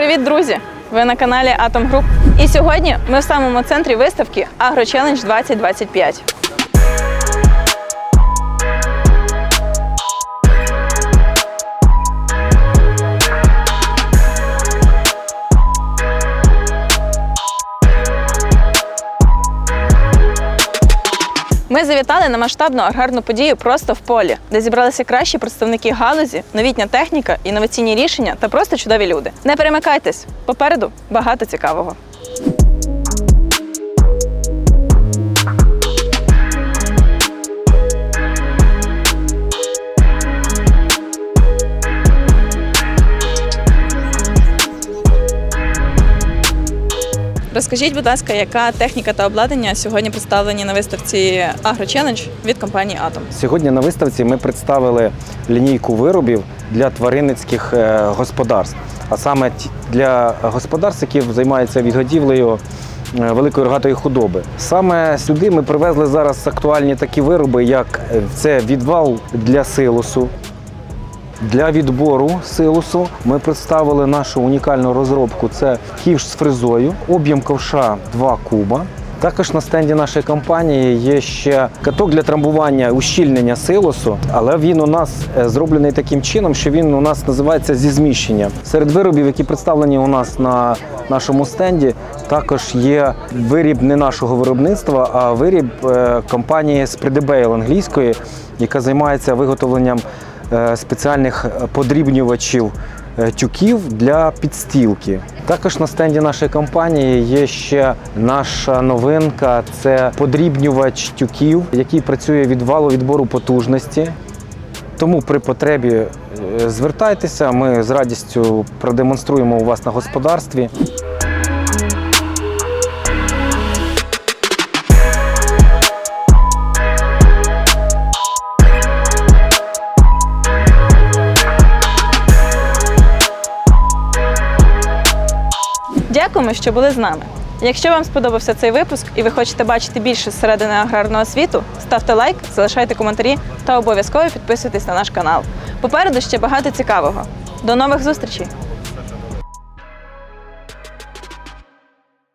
Привіт, друзі! Ви на каналі Атом Груп. І сьогодні ми в самому центрі виставки Агрочелендж 2025. Ми завітали на масштабну аграрну подію просто в полі, де зібралися кращі представники галузі, новітня техніка, інноваційні рішення та просто чудові люди. Не перемикайтесь! Попереду багато цікавого. Розкажіть, будь ласка, яка техніка та обладнання сьогодні представлені на виставці Challenge від компанії Atom? Сьогодні на виставці ми представили лінійку виробів для тваринницьких е, господарств, а саме для господарств, які займаються відгодівлею е, великої рогатої худоби. Саме сюди ми привезли зараз актуальні такі вироби, як е, це відвал для силосу. Для відбору силосу ми представили нашу унікальну розробку. Це ківш з фрезою, об'єм ковша 2 куба. Також на стенді нашої компанії є ще каток для трамбування ущільнення силосу, але він у нас е, зроблений таким чином, що він у нас називається зі зміщенням. Серед виробів, які представлені у нас на нашому стенді, також є виріб не нашого виробництва, а виріб е, компанії Spreadable англійської, яка займається виготовленням спеціальних подрібнювачів е, тюків для підстілки. Також на стенді нашої компанії є ще наша новинка це подрібнювач тюків, який працює від валу відбору потужності. Тому при потребі е, звертайтеся, ми з радістю продемонструємо у вас на господарстві. Дякуємо, що були з нами. Якщо вам сподобався цей випуск і ви хочете бачити більше зсередини аграрного світу, ставте лайк, залишайте коментарі та обов'язково підписуйтесь на наш канал. Попереду ще багато цікавого. До нових зустрічей!